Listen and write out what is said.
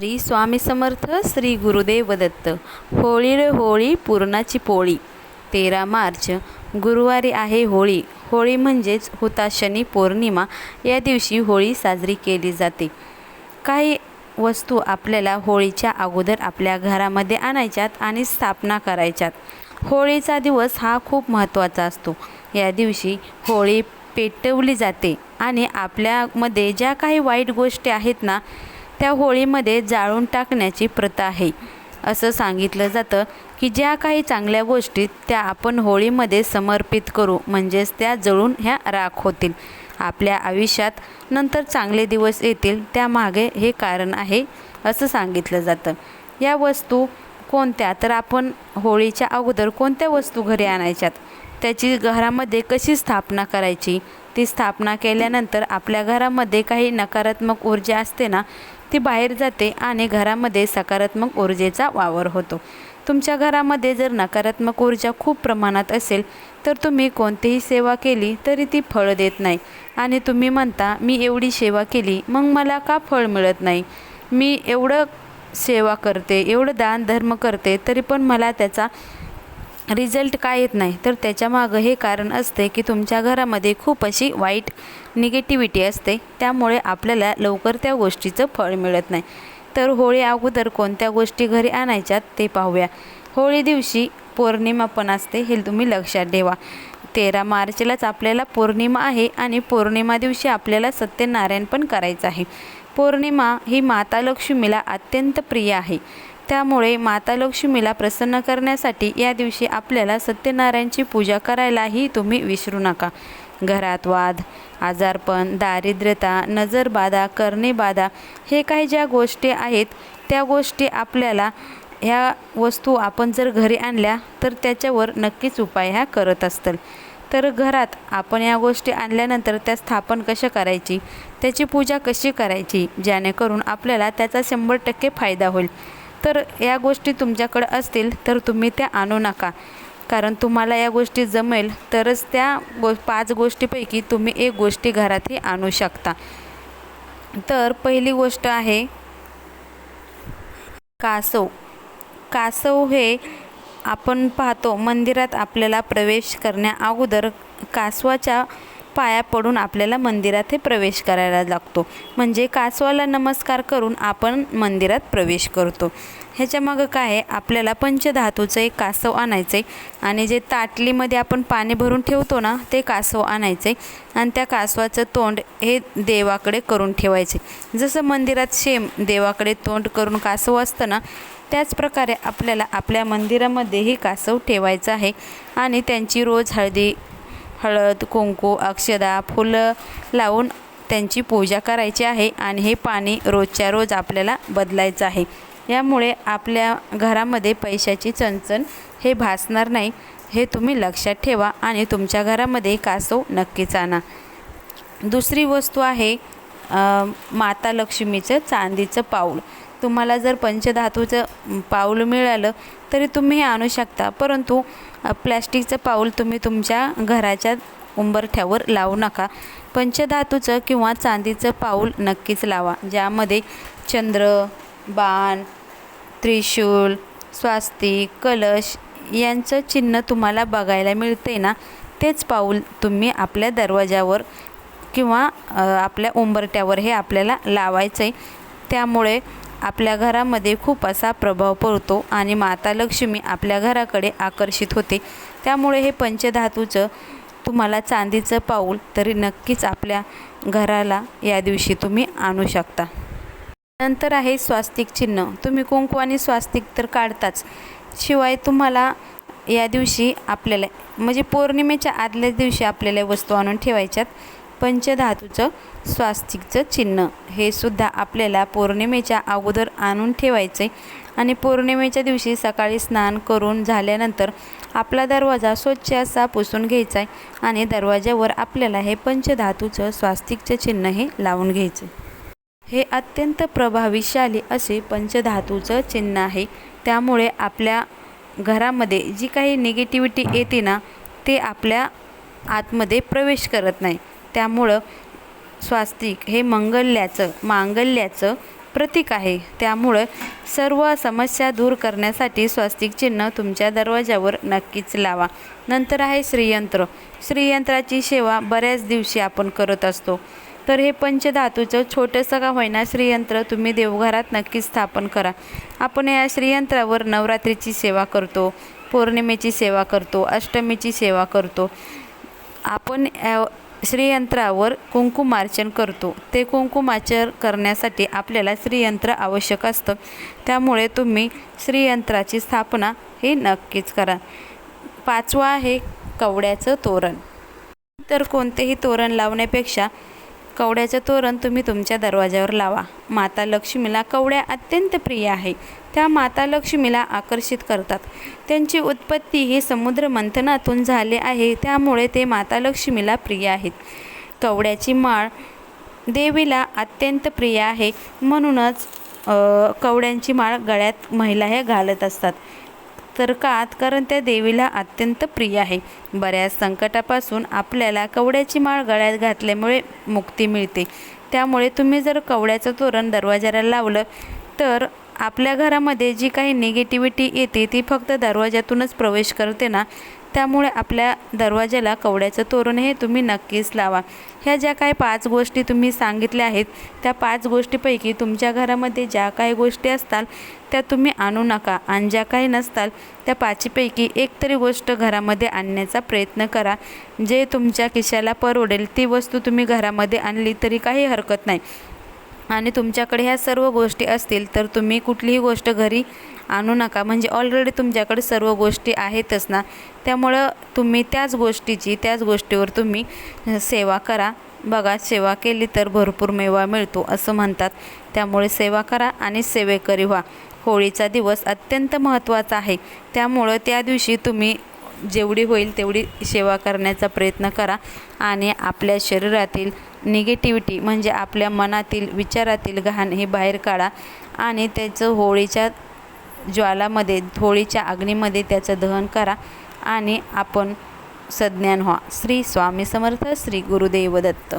श्री स्वामी समर्थ श्री गुरुदेव दत्त. होळी रे होळी पूर्णाची पोळी. तेरा मार्च गुरुवारी आहे होळी. होळी म्हणजेच हुताशनी पौर्णिमा. या दिवशी होळी साजरी केली जाते. काही वस्तू आपल्याला होळीच्या अगोदर आपल्या घरामध्ये आणायच्यात आणि स्थापना करायच्यात. होळीचा दिवस हा खूप महत्त्वाचा असतो. या दिवशी होळी पेटवली जाते आणि आपल्यामध्ये ज्या काही वाईट गोष्टी आहेत ना त्या होळीमध्ये जाळून टाकण्याची प्रथा आहे. असं सांगितलं जातं की ज्या काही चांगल्या गोष्टी त्या आपण होळीमध्ये समर्पित करू म्हणजेच त्या जळून ह्या राख होतील. आपल्या आयुष्यात नंतर चांगले दिवस येतील त्यामागे हे कारण आहे असं सांगितलं जातं. या वस्तू कोणत्या? तर आपण होळीच्या अगोदर कोणत्या वस्तू घरी आणायच्यात? त्याची घरामध्ये कशी स्थापना करायची? ती स्थापना केल्यानंतर आपल्या घरामध्ये काही नकारात्मक ऊर्जा असते ना ती बाहेर जाते आणि घरामध्ये सकारात्मक ऊर्जेचा वावर होतो. तुमच्या घरामध्ये जर नकारात्मक ऊर्जा खूप प्रमाणात असेल तर तुम्ही कोणतीही सेवा केली तरी ती फळ देत नाही. आणि तुम्ही म्हणता मी एवढी सेवा केली मग मला का फळ मिळत नाही? मी एवढं सेवा करते एवढं दान धर्म करते तरी पण मला त्याचा रिझल्ट काय येत नाही? तर त्याच्यामागं हे कारण असते की तुमच्या घरामध्ये खूप अशी वाईट निगेटिव्हिटी असते. त्यामुळे आपल्याला लवकर त्या गोष्टीचं फळ मिळत नाही. तर होळी अगोदर कोणत्या गोष्टी घरी आणायच्यात ते पाहूया. होळी दिवशी पौर्णिमा पण असते हे तुम्ही लक्षात ठेवा. तेरा मार्चलाच आपल्याला पौर्णिमा आहे आणि पौर्णिमा दिवशी आपल्याला सत्यनारायण पण करायचं आहे. पौर्णिमा ही माता लक्ष्मीला अत्यंत प्रिय आहे. त्यामुळे माता लक्ष्मीला प्रसन्न करण्यासाठी या दिवशी आपल्याला सत्यनारायणची पूजा करायलाही तुम्ही विसरू नका. घरात वाद आजारपण दारिद्र्यता नजरबाधा करणेबाधा हे काही ज्या गोष्टी आहेत त्या गोष्टी आपल्याला ह्या वस्तू आपण जर घरी आणल्या तर त्याच्यावर नक्कीच उपाय ह्या करत असतील. तर घरात आपण या गोष्टी आणल्यानंतर त्या स्थापन कशा करायची? त्याची पूजा कशी करायची? जेणेकरून आपल्याला त्याचा शंभर टक्के फायदा होईल. तर या गोष्टी तुमच्याकडं असतील तर तुम्ही त्या आणू नका. कारण तुम्हाला या गोष्टी जमेल तरच त्या गो पाच गोष्टीपैकी तुम्ही एक गोष्टी घरातही आणू शकता. तर पहिली गोष्ट आहे कासव. कासव हे आपण पाहतो मंदिरात आपल्याला प्रवेश करण्या अगोदर कासवाच्या पाया पडून आपल्याला मंदिरात हे प्रवेश करायला लागतो. म्हणजे कासवाला नमस्कार करून आपण मंदिरात प्रवेश करतो. ह्याच्यामागं काय आहे? आपल्याला पंचधातूचं एक कासव आणायचं आहे आणि जे ताटलीमध्ये आपण पाणी भरून ठेवतो ना ते कासव आणायचं आहे आणि त्या कासवाचं तोंड हे देवाकडे करून ठेवायचे. जसं मंदिरात शेम देवाकडे तोंड करून कासव असतं ना त्याचप्रकारे आपल्याला आपल्या मंदिरामध्येही कासव ठेवायचं आहे आणि त्यांची रोज हळदी हळद कुंकू अक्षदा फुलं लावून त्यांची पूजा करायची आहे आणि हे पाणी रोजच्या रोज आपल्याला बदलायचं आहे. यामुळे आपल्या घरामध्ये पैशाची चणचण हे भासणार नाही. हे तुम्ही लक्षात ठेवा आणि तुमच्या घरामध्ये कासव नक्कीच आणा. दुसरी वस्तू आहे माता लक्ष्मीचं चांदीचं पाऊल. तुम्हाला जर पंचधातूचं पाऊल मिळालं तरी तुम्ही हे आणू शकता. परंतु प्लॅस्टिकचं पाऊल तुम्ही तुमच्या घराच्या उंबरठ्यावर लावू नका. पंचधातूचं किंवा चांदीचं पाऊल नक्कीच लावा ज्यामध्ये चंद्र बाण त्रिशूल स्वास्तिक कलश यांचं चिन्ह तुम्हाला बघायला मिळते ना तेच पाऊल तुम्ही आपल्या दरवाजावर किंवा आपल्या उंबरट्यावर हे आपल्याला लावायचं आहे त्यामुळे आपल्या घरामध्ये खूप असा प्रभाव पडतो आणि माता लक्ष्मी आपल्या घराकडे आकर्षित होते. त्यामुळे हे पंचधातूचं तुम्हाला चांदीचं पाऊल तरी नक्कीच आपल्या घराला या दिवशी तुम्ही आणू शकता. नंतर आहे स्वास्तिक चिन्ह. तुम्ही कुंकू आणि स्वास्तिक तर काढताच. शिवाय तुम्हाला या दिवशी आपल्याला म्हणजे पौर्णिमेच्या आदल्याच दिवशी आपल्याला वस्तू आणून ठेवायच्यात. पंचधातूचं स्वास्तिकचं चिन्ह. हे सुद्धा आपल्याला पौर्णिमेच्या अगोदर आणून ठेवायचे आणि पौर्णिमेच्या दिवशी सकाळी स्नान करून झाल्यानंतर आपला दरवाजा स्वच्छ असा पुसून घ्यायचा आहे आणि दरवाज्यावर आपल्याला हे पंचधातूचं स्वास्तिकचं चिन्ह हे लावून घ्यायचं. हे अत्यंत प्रभावीशाली असे पंचधातूचं चिन्ह आहे. त्यामुळे आपल्या घरामध्ये जी काही निगेटिव्हिटी येते ना ते आपल्या आतमध्ये प्रवेश करत नाही. त्यामुळं स्वास्तिक हे मंगल्याचं मांगल्याचं प्रतीक आहे. त्यामुळं सर्व समस्या दूर करण्यासाठी स्वस्तिक चिन्ह तुमच्या दरवाजावर नक्कीच लावा. नंतर आहे श्रीयंत्र. श्रीयंत्राची सेवा बऱ्याच दिवशी आपण करत असतो. तर हे पंचधातूचं छोटंसं का होईना श्रीयंत्र तुम्ही देवघरात नक्कीच स्थापन करा. आपण या श्रीयंत्रावर नवरात्रीची सेवा करतो पौर्णिमेची सेवा करतो अष्टमीची सेवा करतो. आपण या श्रीयंत्रावर कुंकुमार्चन करतो. ते कुंकुमार्चन करण्यासाठी आपल्याला श्रीयंत्र आवश्यक असतं. त्यामुळे तुम्ही श्रीयंत्राची स्थापना ही नक्कीच करा. पाचवा आहे कवड्याचं तोरण. तर कोणतेही तोरण लावण्यापेक्षा कवड्याचं तोरण तुम्ही तुमच्या दरवाजावर लावा. माता लक्ष्मीला कवड्या अत्यंत प्रिय आहे. त्या माता लक्ष्मीला आकर्षित करतात. त्यांची उत्पत्ती ही समुद्र मंथनातून झाले आहे त्यामुळे ते माता लक्ष्मीला प्रिय आहेत. कवड्याची माळ देवीला अत्यंत प्रिय आहे म्हणूनच कवड्यांची माळ गळ्यात महिला ह्या घालत असतात. तर कात कारण त्या देवीला अत्यंत प्रिय आहे. बऱ्याच संकटापासून आपल्याला कवड्याची माळ गळ्यात घातल्यामुळे मुक्ती मिळते. त्यामुळे तुम्ही जर कवड्याचं तोरण दरवाजाला लावलं तर आपल्या घरामध्ये जी काही निगेटिव्हिटी येते ती फक्त दरवाजातूनच प्रवेश करते ना? त्यामुळे आपल्या दरवाजाला कवड्याचं तोरण हे तुम्ही नक्कीच लावा. ह्या ज्या काही पाच गोष्टी तुम्ही सांगितल्या आहेत त्या पाच गोष्टीपैकी तुमच्या घरामध्ये ज्या काही गोष्टी असतात त्या तुम्ही आणू नका आणि ज्या काही नसताल त्या पाचीपैकी एक तरी गोष्ट घरामध्ये आणण्याचा प्रयत्न करा. जे तुमच्या खिशाला परवडेल ती वस्तू तुम्ही घरामध्ये आणली तरी काही हरकत नाही. आणि तुमच्याकडे ह्या सर्व गोष्टी असतील तर तुम्ही कुठलीही गोष्ट घरी आणू नका. म्हणजे ऑलरेडी तुमच्याकडे सर्व गोष्टी आहेतच ना. त्यामुळं तुम्ही त्याच गोष्टीची त्याच गोष्टीवर तुम्ही सेवा करा. बघा सेवा केली तर भरपूर मेवा मिळतो असं म्हणतात. त्यामुळे सेवा करा आणि सेवेकरी व्हा. होळीचा दिवस अत्यंत महत्त्वाचा आहे. त्यामुळं त्या दिवशी तुम्ही जेवढी होईल तेवढी सेवा करण्याचा प्रयत्न करा. आणि आपल्या शरीरातील निगेटिव्हिटी म्हणजे आपल्या मनातील विचारातील घाण हे बाहेर काढा. आणि त्याचं होळीच्या ज्वालामध्ये होळीच्या अग्नीमध्ये त्याचं दहन करा. आणि आपण सज्ञान व्हा. श्री स्वामी समर्थ श्री गुरुदेव दत्त.